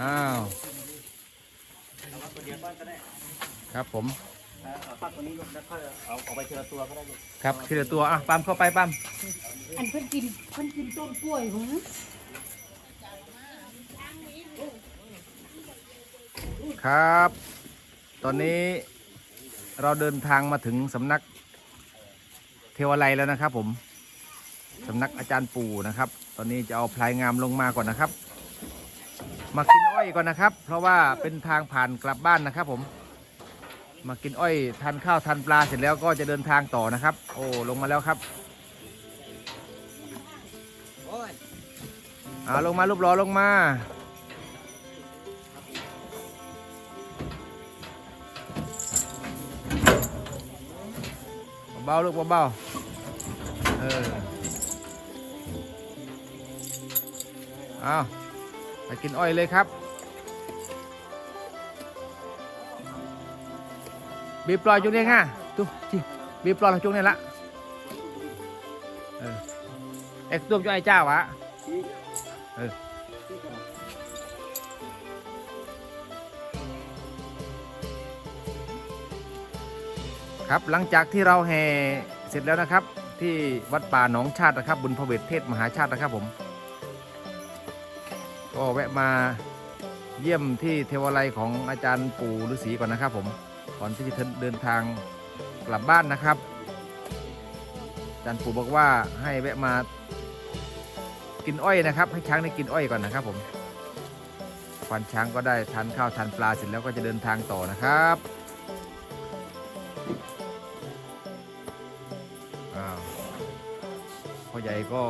อ้าวเอามาตัวเดียวก้อนก็ได้ครับผมเอาเอาปักตัวนี้ลูกแล้วค่อยเอาเอาไปทีละตัวก็ได้ลูกครับทีละตัวอะปั๊มเข้าไปปั๊มอันเพิ่นกินเพิ่นกินต้นกล้วยหงครับ ตอนนี้เราเดินทางมาถึงสำนักเทวาลัยแล้วนะครับผม สำนักอาจารย์ปู่นะครับ ตอนนี้จะเอาพลายงามลงมาก่อนนะครับ มากินอ้อยก่อนนะครับ เพราะว่าเป็นทางผ่านกลับบ้านนะครับผม มากินอ้อยทานข้าวทานปลาเสร็จแล้วก็จะเดินทางต่อนะครับ โอ้ลงมาแล้วครับอ่าลงมารูปรอลงมาเบาๆลูกเบาๆเออเอาไป กินอ้อยเลยครับบีปล่อยจุงเนี่ยง่ะจุ๊จิบีปล่อยจุงเนี่ยละเออเอ็กซ์ตุ้มจุไอ้เจ้าวะเออครับหลังจากที่เราแห่เสร็จแล้วนะครับ ที่วัดป่าหนองชาตินะครับบุญพระเวทเทศมหาชาตินะครับผม ก็แวะมาเยี่ยมที่เทวาลัยของอาจารย์ปู่ฤาษีก่อนนะครับ ผมก่อนที่จะเดินทางกลับบ้านนะครับอาจารย์ปู่บอกว่าให้แวะมากินอ้อยนะครับ ให้ช้างได้กินอ้อยก่อนนะครับ ผมควานช้างก็ได้ทานข้าวทานปลาเสร็จแล้วก็จะเดินทางต่อนะครับอ้าวพ่อใหญ่ก็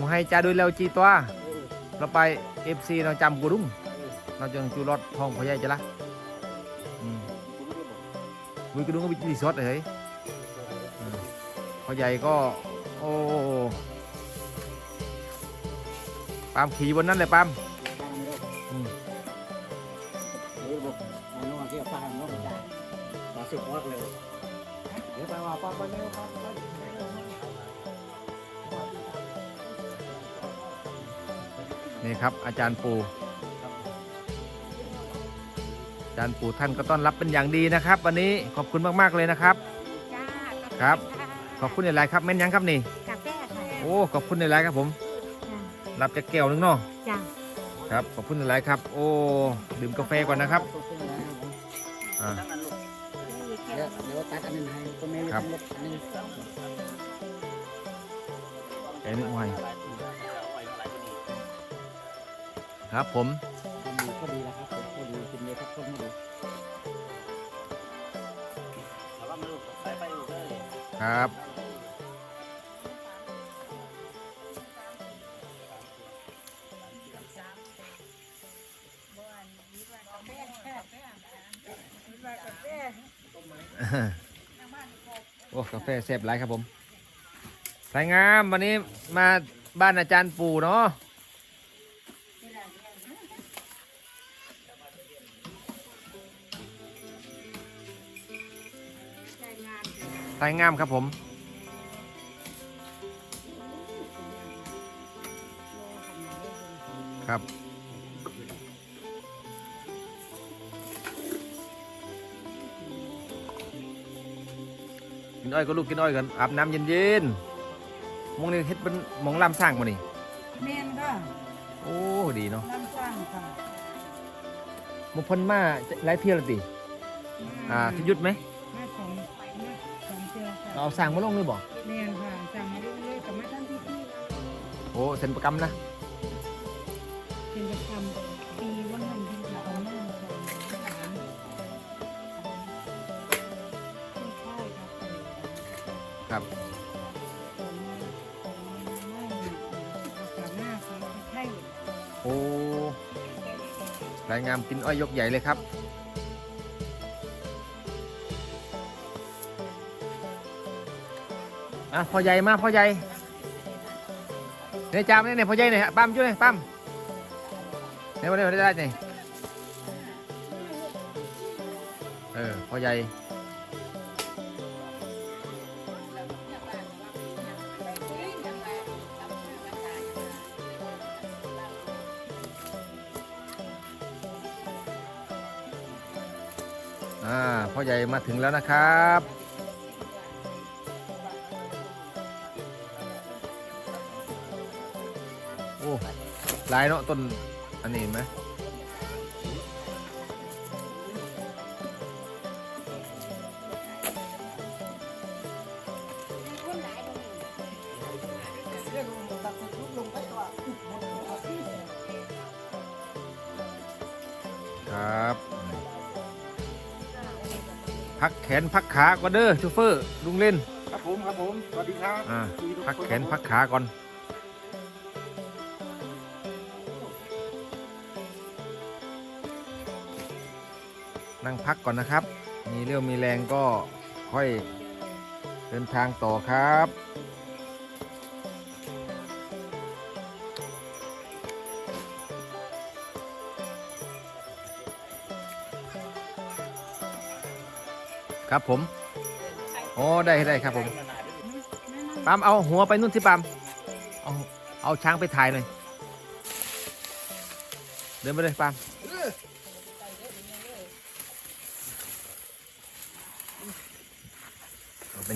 มให้จ่าด้วยแล้วจีตัวเราไปเอฟซีเราจำกูรุ่งเราจังจูรถห้องพ่อใหญ่จะละอืมวิกรุ่งก็วิจีสดเลยเฮ้ยพ่อใหญ่ก็โอ้ปามขี่บนนั้นเลยปาม นี่ครับ อาจารย์ปูอาจารย์ปูท่านก็ต้อนรับเป็นอย่างดีนะครับ วันนี้ขอบคุณมากๆเลยนะครับ จ้าครับ ขอบคุณในไลน์ครับแม่นยังครับนี่ กาแฟค่ะโอ้ขอบคุณในไลน์ครับผมจ้ารับจากแก้วหนึงเนาะจ้าครับขอบคุณหลายๆครับ โอ้ดื่มกาแฟก่อนนะครับอ่า เดี๋ยวเดี๋ยวตัดอันนึงให้ตัวแม่ครับอันนึง แกนึกไว้ ครับผมทำดีก็ดีแล้วครับผมก็ดีกินเลยครับต้นไม่ดีครับโอ้กาแฟแซ่บหลายครับผมสายงามวันนี้มาบ้านอาจารย์ปู่เนาะ สายงามครับผม ครับกินอ้อยก็ลูกกินอ้อยกันอาบน้ำเย็นๆมองนี่เฮ็ดเป็นหมองลำสร้างมานี่แม่นค่ะโอ้ดีเนาะน้ำสร้างค่ะมงพนมาหลายเที่ยวและติอ่าที่หยุดไหม เจือค่ะเราเอาสร้างมาลงเลยบ่แม่นค่ะสั่งมาเรื่อยๆกับมาท่านที่ที่โอ้เซ็นประกรรมนะเป็นประจำปีวันนั้นที่จะเอาหน้ามาของทหารไม่ใช่ครับครับโอ้รายงามกินอ้อยยกใหญ่เลยครับ อะพอใหญ่มาพอใหญ่เนี่ยจามเนี่ยเนี่ยพอใหญ่เนี่ยปั๊มช่วยเนี่ยปั๊มเนี่ยวันนี้วันนี้ได้เนี่ยเออพอใหญ่อ่าพอใหญ่มาถึงแล้วนะครับ หลายเนาะต้นอันนี้เห็นไหมครับพักแขนพักขาก่อนเด้อโชเฟอร์ลุงเล่น ครับผมครับผม สวัสดีครับอ่าพักแขนพักขาก่อน พักก่อนนะครับ มีเรี่ยวมีแรงก็ค่อยเดินทางต่อครับครับผมโอ้ได้ได้ครับผมปามเอาหัวไปนู่นสิปามเอาเอาช้างไปถ่ายหน่อย เดินไปเลยปาม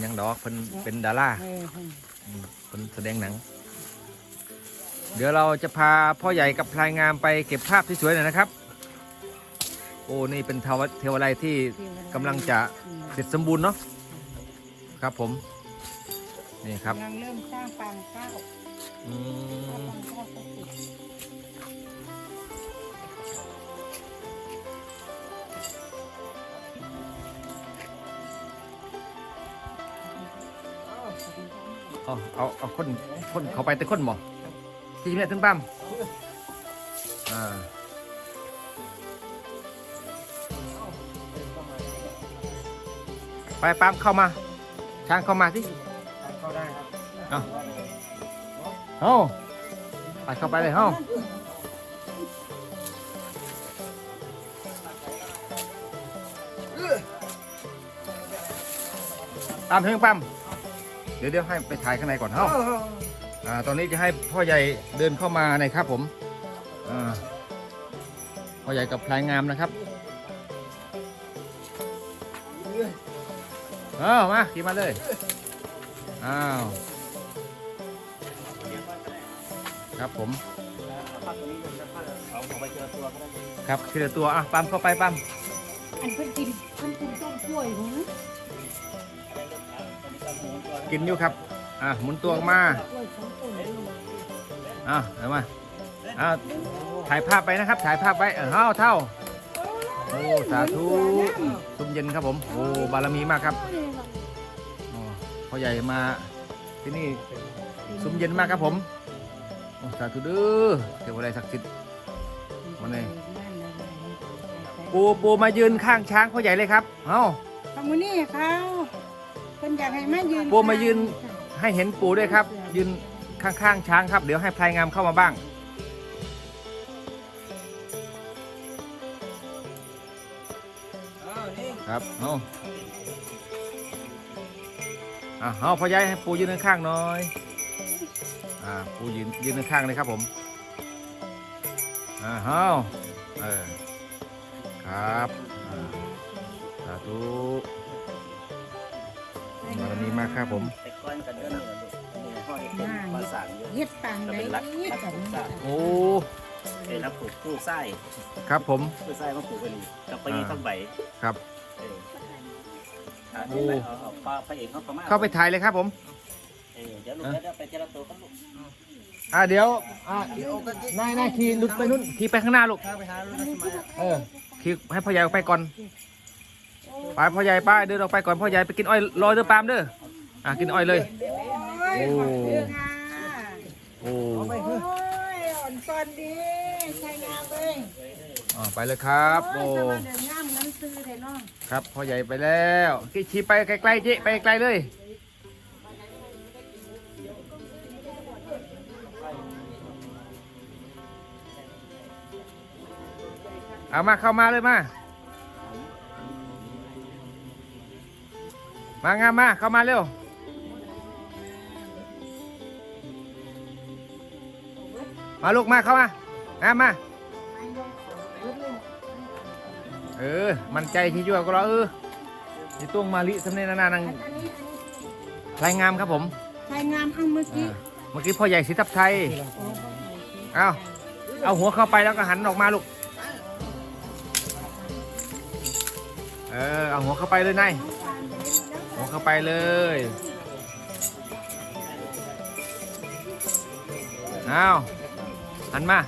หยังดอกเพิ่นเป็นดาราเอออืมเป็นแสดงหนัง เดี๋ยวเราจะพาพ่อใหญ่กับพลายงามไปเก็บภาพที่สวยหน่อยนะครับ โอ้นี่เป็นเทวเทวไลยที่กำลังจะเสร็จสมบูรณ์เนาะครับผม นี่ครับกำลังเริ่มสร้างปางเก้าอืสร้างมปางเก้าก็ติด เอาเอาเอาคนคนเขาไปแต่คนหมอที่นี่ถึงปั้มอ่าไปปั้มเข้ามาช้างเข้ามาสิเข้าได้ครับเอาเอาไปเข้าไปเลยเฮ้าตามเพ่งปั๊ม เดี๋ยวเดี๋ยวให้ไปถ่ายข้างในก่อนเฮ้าอ่าตอนนี้จะให้พ่อใหญ่เดินเข้ามาในครับผมอ่าพ่อใหญ่กับพลายงามนะครับเอามาขี่มาเลยอ้าวครับผมภาพตรงนี้จะภาพเอาเอาไปเจอตัวก็ได้ครับทีละตัวอะปั๊มเข้าไปปั๊มอันเพิ่นกินเพิ่นกินต้มกล้วยหัว กินอยู่ครับ อะหมุนตัวออกมาอะเอามาอะถ่ายภาพไปนะครับ ถ่ายภาพไว้เออเท่าเท่าโอ้สาธุซุ้มเย็นครับผมโอ้บารมีมากครับอ๋อพ่อใหญ่มาที่นี่ซุ้มเย็นมากครับผมโอ้สาธุเด้อเทวดาศักดิ์สิทธิ์มาเลยปูปูมายืนข้างช้างพ่อใหญ่เลยครับเอ้าทำมือนี่เขา เพิ่นอยากให้มายืนปูมายืนให้เห็นปูด้วยครับ ยืนข้างๆช้างครับ เดี๋ยวให้พลายงามเข้ามาบ้าง ครับเอาอะเอาพอใหญ่ให้ปูยืนข้างๆหน่อยอ่าปูยืนยืนข้างๆเลยครับผมอ่าเฮาเออครับสาธุ บารมีมากครับผม แต่ก้อนกันเดินเนี่ยลูกนี่ห้อยเป็นภาษาเยอะเฮ็ดปางได้เฮ็ดกันนี่จ้ะโอ้เป็นรับผูกคู่ไส้ครับผมคู่ไส้มาผูกกันนี่กับไปนี่ต้องใบครับเอออ่าเดี๋ยวไปเอาเอาปลาพระเอกเขาเข้ามาเข้าไปถ่ายเลยครับผมเออเดี๋ยวลูกเดี๋ยวเดี๋ยวไปเจรตัวกันลูกอ่าเดี๋ยวอ่านายนายขี่หลุดไปนู่นขี่ไปข้างหน้าลูกข้าไปหาลูกทำไมอะเออขี่ให้พ่อใหญ่ออกไปก่อน ไปพ่อใหญ่ป้าเดินออกไปก่อนพ่อใหญ่ไปกินอ้อยลอยเด้อปาล์มเด้ออะกินอ้อยเลย โอ้ยโอ้ขอบคุณค่ะโอ้โอ้ยอ่อนตอนดีใช่งามเลยอ่าไปเลยครับโอ้โอ้ยแต่ว่าเดินงามนั้นซื้อเลยเนาะครับพ่อใหญ่ไปแล้วขี่ไปไกลๆเจ๊ไปไกลเลยเอามาเข้ามาเลยมา มางามมาเข้ามาเร็วมาลูกมาเข้ามางามมาเออ มันใจที่ยั่วก็แล้วเออนี่ตุ้งมาลิสำเนียงนานานังอันนี้อันนี้รายงามครับผมชายงามเอาเมื่อกี้อ่าเมื่อกี้พ่อใหญ่สีทับไทยโอ้เอาเอาหัวเข้าไปแล้วก็หันออกมาลูกเออเอาหัวเข้าไปเลยนายหัว เข้าไปเลยเอาหันมา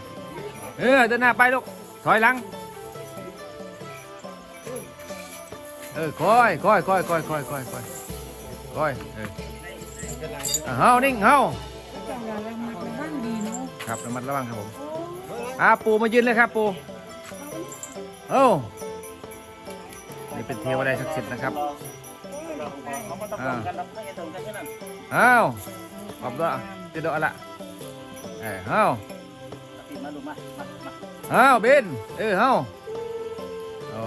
เออเดินหน้าไปลูก ถอยหลัง เออค่อยค่อยค่อยค่อยค่อยค่อยค่อยค่อยเออเอาเฮานิ่งเฮาจังหวะเรามาบ้างดีเนาะครับระมัดระวังครับผมอ่าปูมายืนเลยครับปูเอ้านี่เป็นเทวดาศักดิ์สิทธิ์นะครับ เขามาตะโกกันนะไม่ตรงกันแค่นั้นอ้าวขอบด้วยติดดอกละเอ้าเอ้าติดมาดูมามามาเอ้าบินเออเอ้าโอ้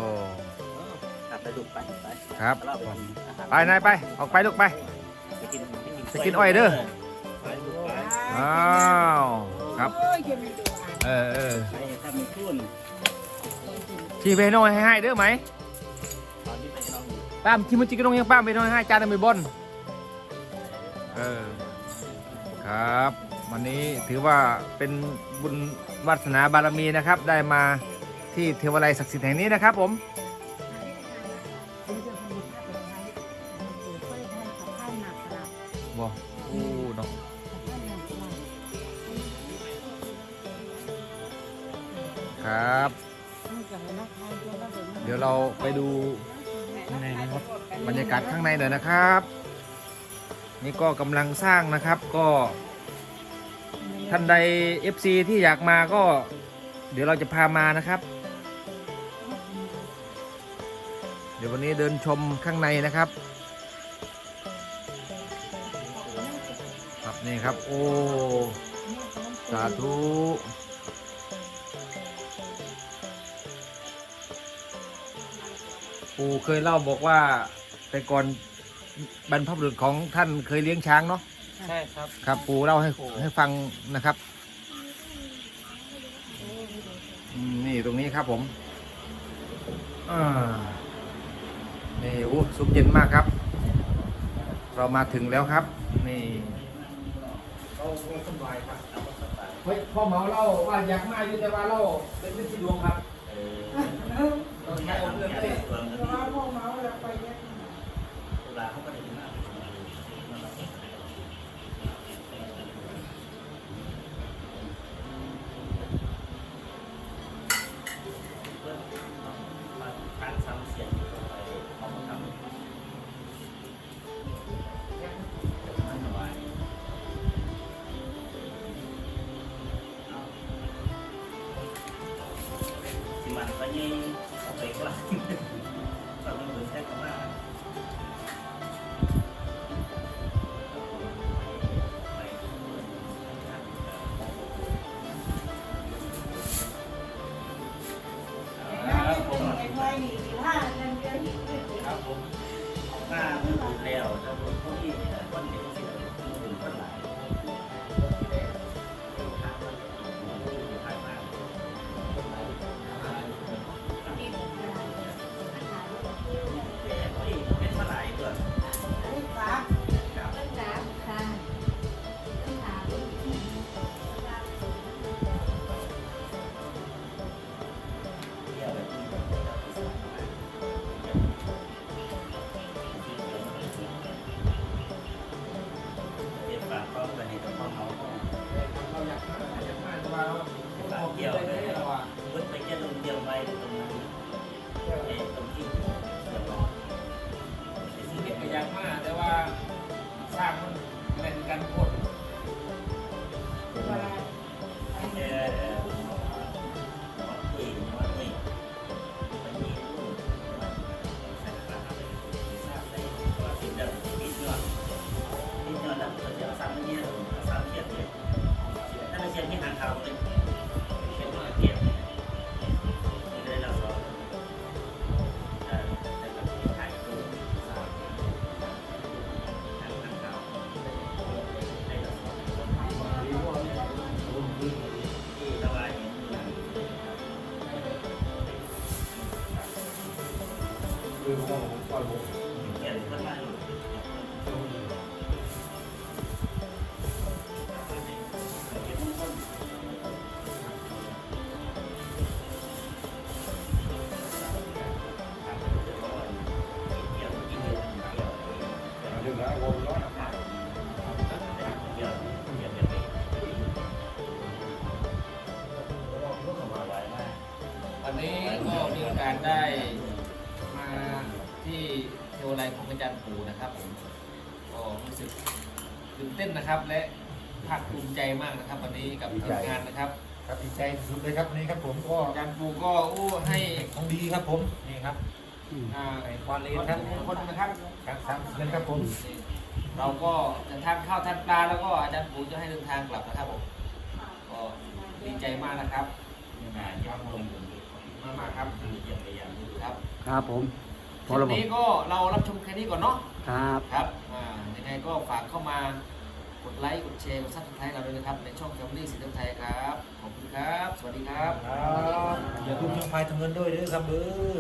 กลับไปดูไปไปครับไปนาหนายไปออกไปลูกไปไปกินอ้อยเด้ออ้าวครับโอ้ยจะไม่ดูอะเออเออไปถ้ามีทุนชีเวโน่ให้ให้เด้อไหม ป้ามชิมุจิกระดงยังป้ามเวโน่ให้ให้จานหนึ่งไปบนเออครับ วันนี้ถือว่าเป็นบุญวาสนาบารมีนะครับ ได้มาที่เทวาลัยศักดิ์สิทธิ์แห่งนี้นะครับผมบอโอ้เนาะครับ เดี๋ยวเราไปดู บรรยากาศข้างในหน่อยนะครับ นี่ก็กำลังสร้างนะครับก็ท่านใด FC ที่อยากมาก็ เดี๋ยวเราจะพามานะครับ เดี๋ยววันนี้เดินชมข้างในนะครับครับนี่ครับ โอ้สาธุ ปู่เคยเล่าบอกว่าแต่ก่อนบรรพบุรุษของท่านเคยเลี้ยงช้างเนาะใช่ครับ ครับ ปู่เล่าให้ให้ฟังนะครับอืมนี่ตรงนี้ครับผมอ่านี่โอ้ซุปเย็นมากครับ เรามาถึงแล้วครับ นี่เราสบายครับเฮ้ยพ่อเหมาเล่าว่าอยากมาอยู่แต่ว่าเล่าเป็นวิธีดวงครับ ญาติญาติส่วนเงินตุลาเก็จะถึงหน้าการซ้สียงลงไปของทำมันก็ยิ่ง ไปกลางก็ต้องเป็นแค่กลางครับ Bye. เต้นนะครับ และภาคภูมิใจมากนะครับ วันนี้กับทีมงานนะครับครับดีใจสุดเลยครับนี่ครับผมก็อาจารย์ปูก็อู้ให้ของดีครับผมนี่ครับอ่าไอ้ควานเลคนนครับคนนะครับครับสามเดือนครับผมนี่เราก็จะทานข้าวทานปลาแล้วก็อาจารย์ปูจะให้เดินทางกลับนะครับผมก็ดีใจมากนะครับงานยังลงอยู่มากมากๆครับเยี่ยมไปยังครับ ครับผมคลิปนี้ก็เรารับชมแค่นี้ก่อนเนาะครับครับอ่ายังไงก็ฝากเข้ามา กดไลค์ กดแชร์ กดซับสไครต์เราด้วยนะครับ ในช่องแฟมิลี่สีน้ำไทยครับ ขอบคุณครับ สวัสดีครับ ครับอย่าลืมช่องไฟทำเงินด้วยเด้อครับเด้อ